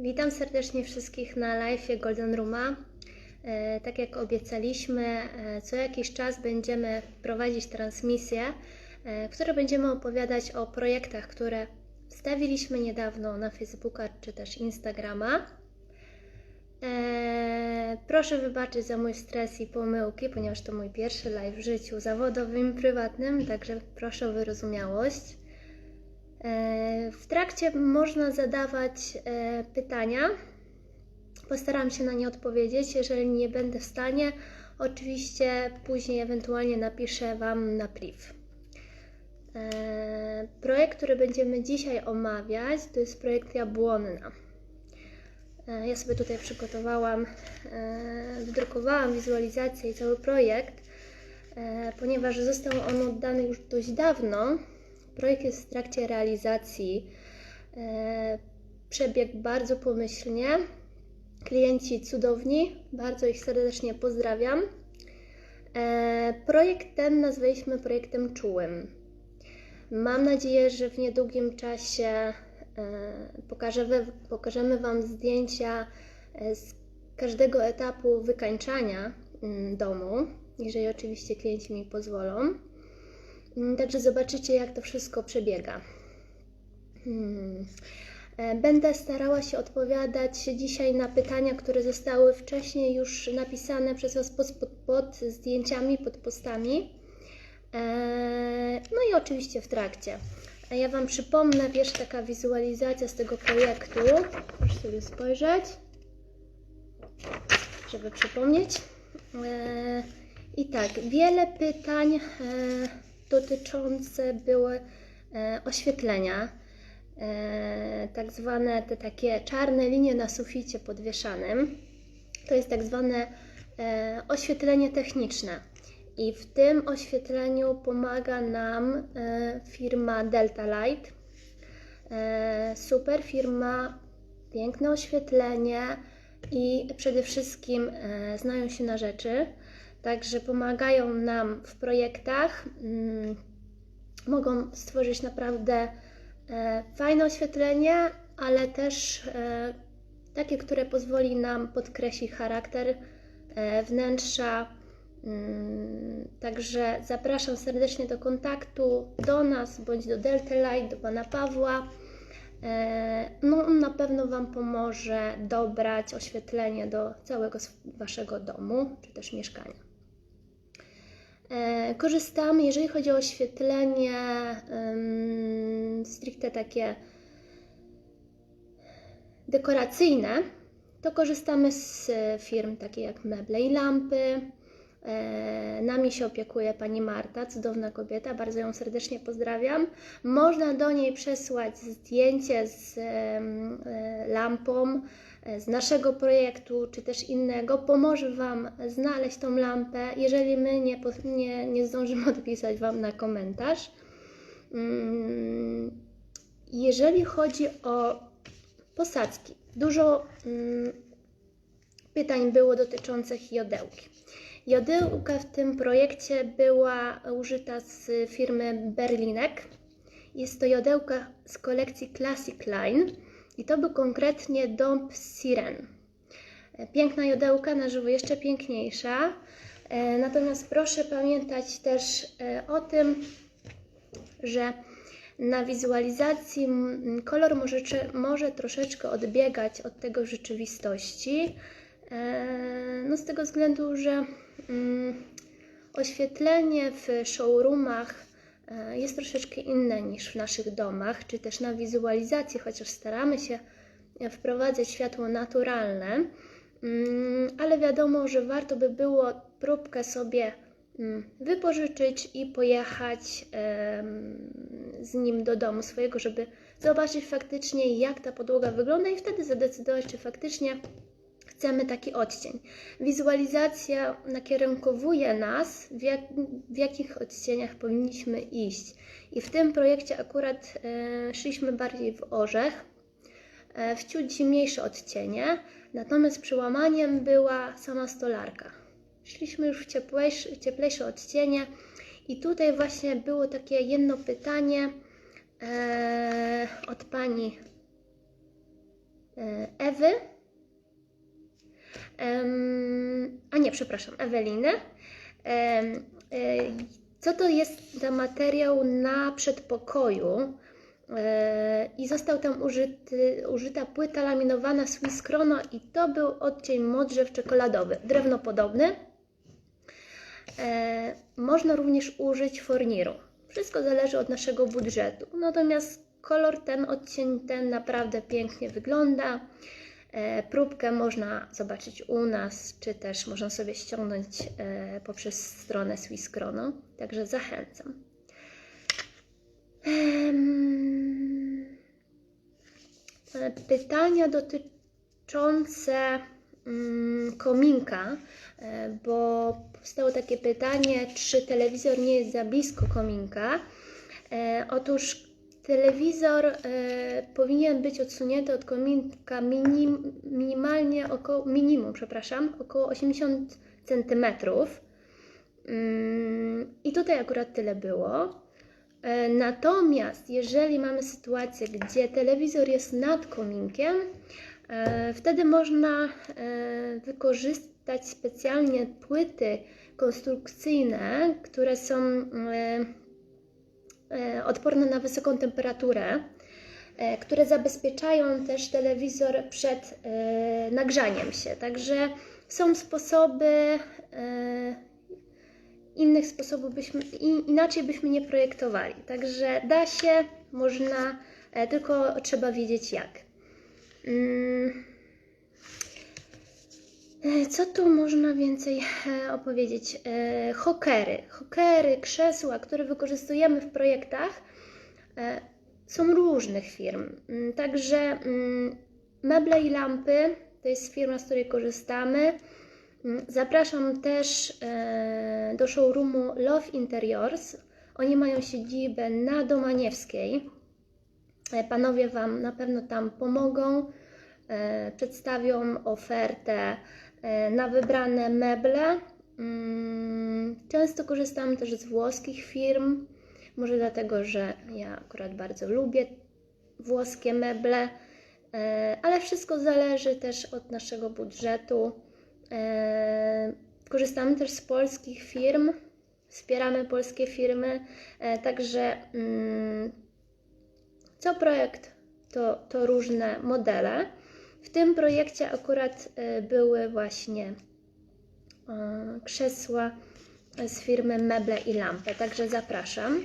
Witam serdecznie wszystkich na live Golden Rooma. E, Tak jak obiecaliśmy, e, co jakiś czas będziemy prowadzić transmisje, e, w których będziemy opowiadać o projektach, które wstawiliśmy niedawno na Facebooka czy też Instagrama. E, Proszę wybaczyć za mój stres i pomyłki, ponieważ to mój pierwszy live w życiu zawodowym prywatnym, także proszę o wyrozumiałość. E, W trakcie można zadawać e, pytania. Postaram się na nie odpowiedzieć. Jeżeli nie będę w stanie, oczywiście później ewentualnie napiszę Wam na priv. E, Projekt, który będziemy dzisiaj omawiać, to jest projekt Jabłonna. Ja sobie tutaj przygotowałam, wydrukowałam wizualizację i cały projekt, ponieważ został on oddany już dość dawno. Projekt jest w trakcie realizacji. E, Przebiegł bardzo pomyślnie. Klienci cudowni, bardzo ich serdecznie pozdrawiam. E, Projekt ten nazwaliśmy projektem czułym. Mam nadzieję, że w niedługim czasie e, pokażemy, pokażemy Wam zdjęcia z każdego etapu wykańczania mm, domu, jeżeli oczywiście klienci mi pozwolą. Mm, Także zobaczycie, jak to wszystko przebiega. Hmm. E, Będę starała się odpowiadać dzisiaj na pytania, które zostały wcześniej już napisane przez Was pod, pod, pod zdjęciami, pod postami. E, No i oczywiście w trakcie. Ja Wam przypomnę, pierwsza taka wizualizacja z tego projektu. Proszę sobie spojrzeć, żeby przypomnieć. E, I tak, wiele pytań dotyczące były e, oświetlenia. E, Tak zwane te takie czarne linie na suficie podwieszanym. To jest tak zwane e, oświetlenie techniczne. I w tym oświetleniu pomaga nam firma Delta Light. Super firma, piękne oświetlenie i przede wszystkim znają się na rzeczy. Także pomagają nam w projektach. Mm, Mogą stworzyć naprawdę e, fajne oświetlenie, ale też e, takie, które pozwoli nam podkreślić charakter e, wnętrza. Mm, Także zapraszam serdecznie do kontaktu do nas bądź do Delta Light, do pana Pawła. No, on na pewno Wam pomoże dobrać oświetlenie do całego Waszego domu czy też mieszkania. E, Korzystamy, jeżeli chodzi o oświetlenie stricte takie dekoracyjne, to korzystamy z firm takich jak Meble i Lampy. E, Nami się opiekuje pani Marta, cudowna kobieta, bardzo ją serdecznie pozdrawiam. Można do niej przesłać zdjęcie z e, lampą e, z naszego projektu, czy też innego. Pomoże Wam znaleźć tą lampę, jeżeli my nie, nie, nie zdążymy odpisać Wam na komentarz. Mm, Jeżeli chodzi o posadzki, dużo mm, pytań było dotyczących jodełki. Jodełka w tym projekcie była użyta z firmy Berlinek. Jest to jodełka z kolekcji Classic Line i to był konkretnie dąb Siren. Piękna jodełka, na żywo jeszcze piękniejsza. E, Natomiast proszę pamiętać też e, o tym, że na wizualizacji kolor może, może troszeczkę odbiegać od tego rzeczywistości. E, No z tego względu, że oświetlenie w showroomach e, jest troszeczkę inne niż w naszych domach, czy też na wizualizacji, chociaż staramy się e, wprowadzać światło naturalne, Mm, ale wiadomo, że warto by było próbkę sobie mm, wypożyczyć i pojechać z nim do domu swojego, żeby zobaczyć faktycznie, jak ta podłoga wygląda i wtedy zadecydować, czy faktycznie chcemy taki odcień. Wizualizacja nakierunkowuje nas, w, jak, w jakich odcieniach powinniśmy iść. I w tym projekcie akurat e, szliśmy bardziej w orzech, e, w ciut zimniejsze odcienie, natomiast przełamaniem była sama stolarka. Szliśmy już w cieplejsze, cieplejsze odcienie i tutaj właśnie było takie jedno pytanie e, od pani e, Ewy. A nie, przepraszam, Eweliny. E, Co to jest za materiał na przedpokoju? E, I został tam użyty, użyta płyta laminowana Swiss Chrono i to był odcień modrzew czekoladowy, drewnopodobny. E, Można również użyć forniru. Wszystko zależy od naszego budżetu. Natomiast kolor ten, odcień ten naprawdę pięknie wygląda. E, Próbkę można zobaczyć u nas, czy też można sobie ściągnąć e, poprzez stronę Swiss Chrono. Także zachęcam. E, Pytania dotyczące mm, kominka, bo powstało takie pytanie, czy telewizor nie jest za blisko kominka. Otóż telewizor e, powinien być odsunięty od kominka minim, minimalnie około, minimum, przepraszam, około 80 cm. I tutaj akurat tyle było. E, Natomiast jeżeli mamy sytuację, gdzie telewizor jest nad kominkiem, e, wtedy można wykorzystać specjalnie płyty konstrukcyjne, które są odporne na wysoką temperaturę, e, które zabezpieczają też telewizor przed e, nagrzaniem się. Także są sposoby, e, innych sposobów byśmy, inaczej byśmy nie projektowali. Także da się, można, e, tylko trzeba wiedzieć jak. E, Co tu można więcej e, opowiedzieć? E, Hokery. Hokery, krzesła, które wykorzystujemy w projektach, są różnych firm. Mm, Także mm, meble i lampy to jest firma, z której korzystamy. Mm, Zapraszam też do showroomu Love Interiors. Oni mają siedzibę na Domaniewskiej. Panowie Wam na pewno tam pomogą, przedstawią ofertę na wybrane meble. Mm, Często korzystam też z włoskich firm, może dlatego, że ja akurat bardzo lubię włoskie meble, e, ale wszystko zależy też od naszego budżetu. E, Korzystamy też z polskich firm, wspieramy polskie firmy, e, także mm, co projekt to, to różne modele. W tym projekcie akurat e, były właśnie e, krzesła z firmy Meble i Lampy, także zapraszam.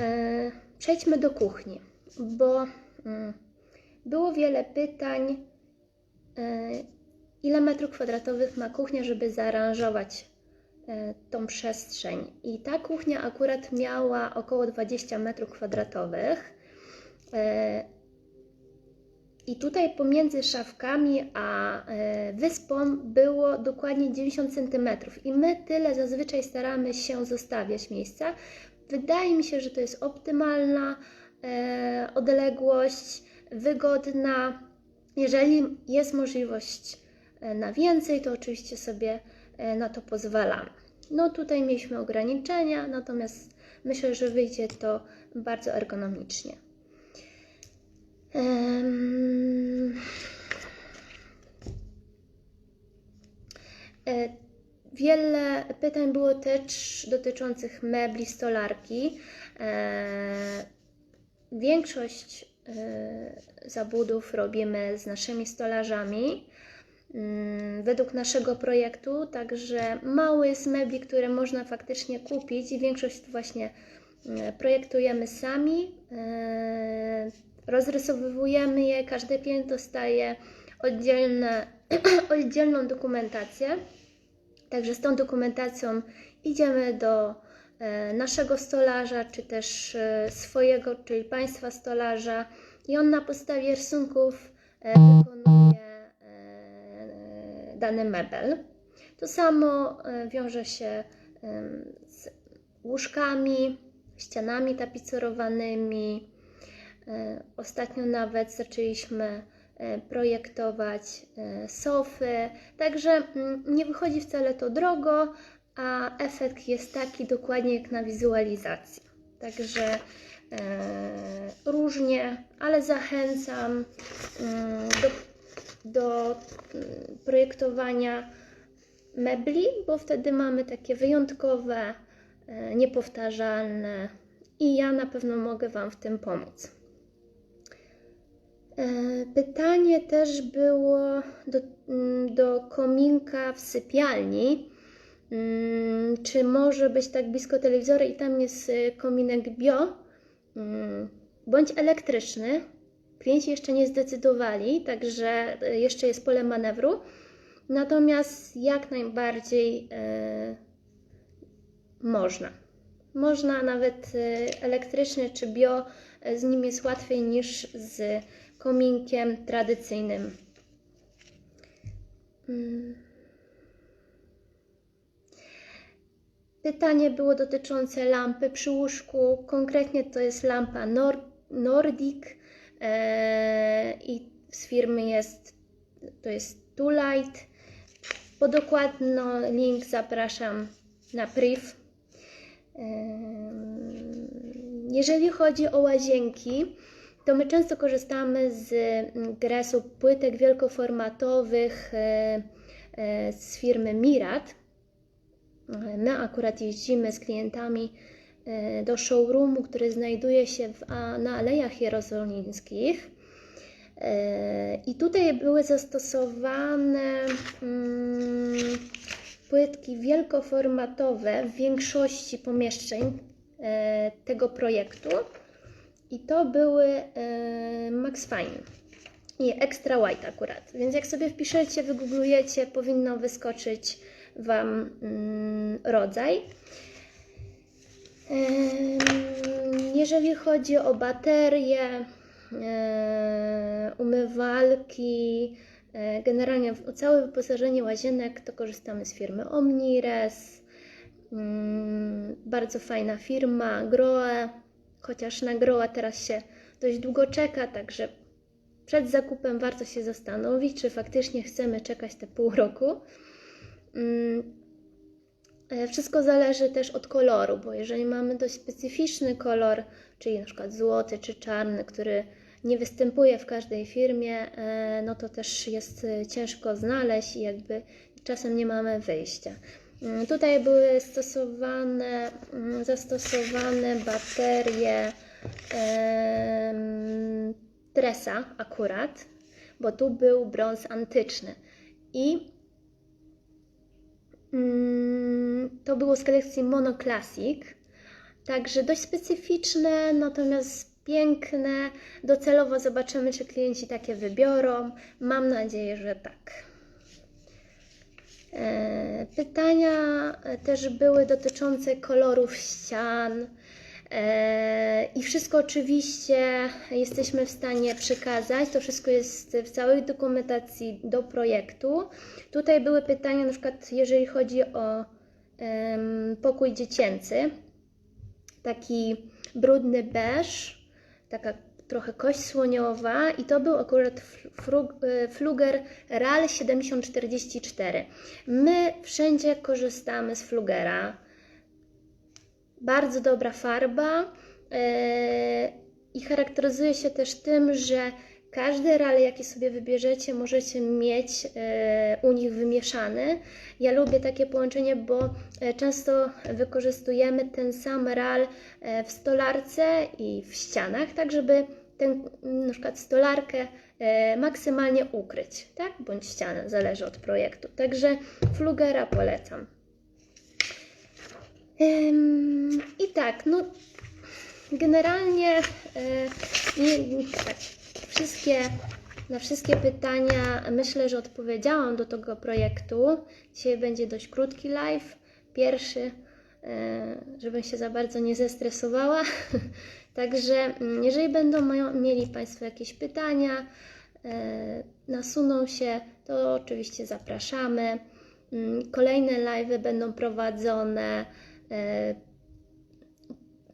E, Przejdźmy do kuchni, bo było wiele pytań, ile metrów kwadratowych ma kuchnia, żeby zaaranżować tą przestrzeń. I ta kuchnia akurat miała około 20 metrów kwadratowych. I tutaj pomiędzy szafkami a e, wyspą było dokładnie 90 cm. I my tyle zazwyczaj staramy się zostawiać miejsca. Wydaje mi się, że to jest optymalna e, odległość, wygodna. Jeżeli jest możliwość e, na więcej, to oczywiście sobie na to pozwalamy. No tutaj mieliśmy ograniczenia, natomiast myślę, że wyjdzie to bardzo ergonomicznie. E, Wiele pytań było też dotyczących mebli, stolarki. Większość e, zabudów robimy z naszymi stolarzami według naszego projektu, także mało jest mebli, które można faktycznie kupić i większość właśnie projektujemy sami, rozrysowywujemy je, każdy klient dostaje oddzielne, oddzielną dokumentację. Także z tą dokumentacją idziemy do e, naszego stolarza, czy też e, swojego, czyli Państwa stolarza i on na podstawie rysunków e, wykonuje dany mebel. To samo wiąże się z łóżkami, ścianami tapicerowanymi. E, Ostatnio nawet zaczęliśmy e, projektować e, sofy, także mm, nie wychodzi wcale to drogo, a efekt jest taki dokładnie jak na wizualizacji. Także różnie, ale zachęcam mm, do, do mm, projektowania mebli, bo wtedy mamy takie wyjątkowe, niepowtarzalne i ja na pewno mogę Wam w tym pomóc. E, Pytanie też było do, mm, do kominka w sypialni. Mm, Czy może być tak blisko telewizora i tam jest y, kominek bio mm, bądź elektryczny? Klienci jeszcze nie zdecydowali, także y, jeszcze jest pole manewru. Natomiast jak najbardziej e, można. Można nawet elektryczny czy bio, e, z nim jest łatwiej niż z kominkiem tradycyjnym. Mm. Pytanie było dotyczące lampy przy łóżku. Konkretnie to jest lampa Nor- Nordic e, i z firmy jest to jest Too Light. Po dokładno link zapraszam na priv. Em, Jeżeli chodzi o łazienki, to my często korzystamy z mm, gresu płytek wielkoformatowych e, e, z firmy Mirat. My akurat jeździmy z klientami e, do showroomu, który znajduje się w, na Alejach Jerozolimskich. I tutaj były zastosowane mm, płytki wielkoformatowe w większości pomieszczeń tego projektu. I to były e, Max Fine i Extra White akurat. Więc jak sobie wpiszecie, wygooglujecie, powinno wyskoczyć Wam mm, rodzaj. Jeżeli chodzi o baterie, e, umywalki, e, generalnie całe wyposażenie łazienek, to korzystamy z firmy Omnires. Mm, Bardzo fajna firma, Groe, chociaż na Groe teraz się dość długo czeka, także przed zakupem warto się zastanowić, czy faktycznie chcemy czekać te pół roku. Mm, e, Wszystko zależy też od koloru, bo jeżeli mamy dość specyficzny kolor, czyli na przykład złoty czy czarny, który nie występuje w każdej firmie, e, no to też jest e, ciężko znaleźć i jakby czasem nie mamy wyjścia. Mm, Tutaj były stosowane, mm, zastosowane baterie em, Tresa akurat, bo tu był brąz antyczny i Mm, To było z kolekcji Mono Classic, także dość specyficzne, natomiast piękne. Docelowo zobaczymy, czy klienci takie wybiorą. Mam nadzieję, że tak. E, Pytania e, też były dotyczące kolorów ścian. E, I wszystko oczywiście jesteśmy w stanie przekazać. To wszystko jest w całej dokumentacji do projektu. Tutaj były pytania, na przykład jeżeli chodzi o pokój dziecięcy, taki brudny beż, taka trochę kość słoniowa i to był akurat e, Fluger RAL 7044. My wszędzie korzystamy z Flugera. Bardzo dobra farba e, i charakteryzuje się też tym, że każdy ral, jaki sobie wybierzecie, możecie mieć e, u nich wymieszany. Ja lubię takie połączenie, bo często wykorzystujemy ten sam ral w stolarce i w ścianach, tak żeby tę na przykład stolarkę e, maksymalnie ukryć, tak? Bądź ścianę, zależy od projektu. Także Flugera polecam. I tak, no generalnie e, tak, wszystkie, na wszystkie pytania myślę, że odpowiedziałam do tego projektu. Dzisiaj będzie dość krótki live, pierwszy, e, żebym się za bardzo nie zestresowała. Także mm, jeżeli będą mają, mieli Państwo jakieś pytania, e, nasuną się, to oczywiście zapraszamy. Mm, Kolejne live będą prowadzone e,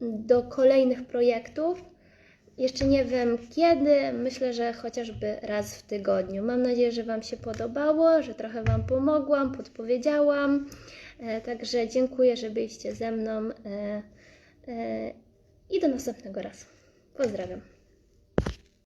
do kolejnych projektów. Jeszcze nie wiem kiedy, myślę, że chociażby raz w tygodniu. Mam nadzieję, że Wam się podobało, że trochę Wam pomogłam, podpowiedziałam. E, Także dziękuję, że byliście ze mną. I do następnego razu. Pozdrawiam.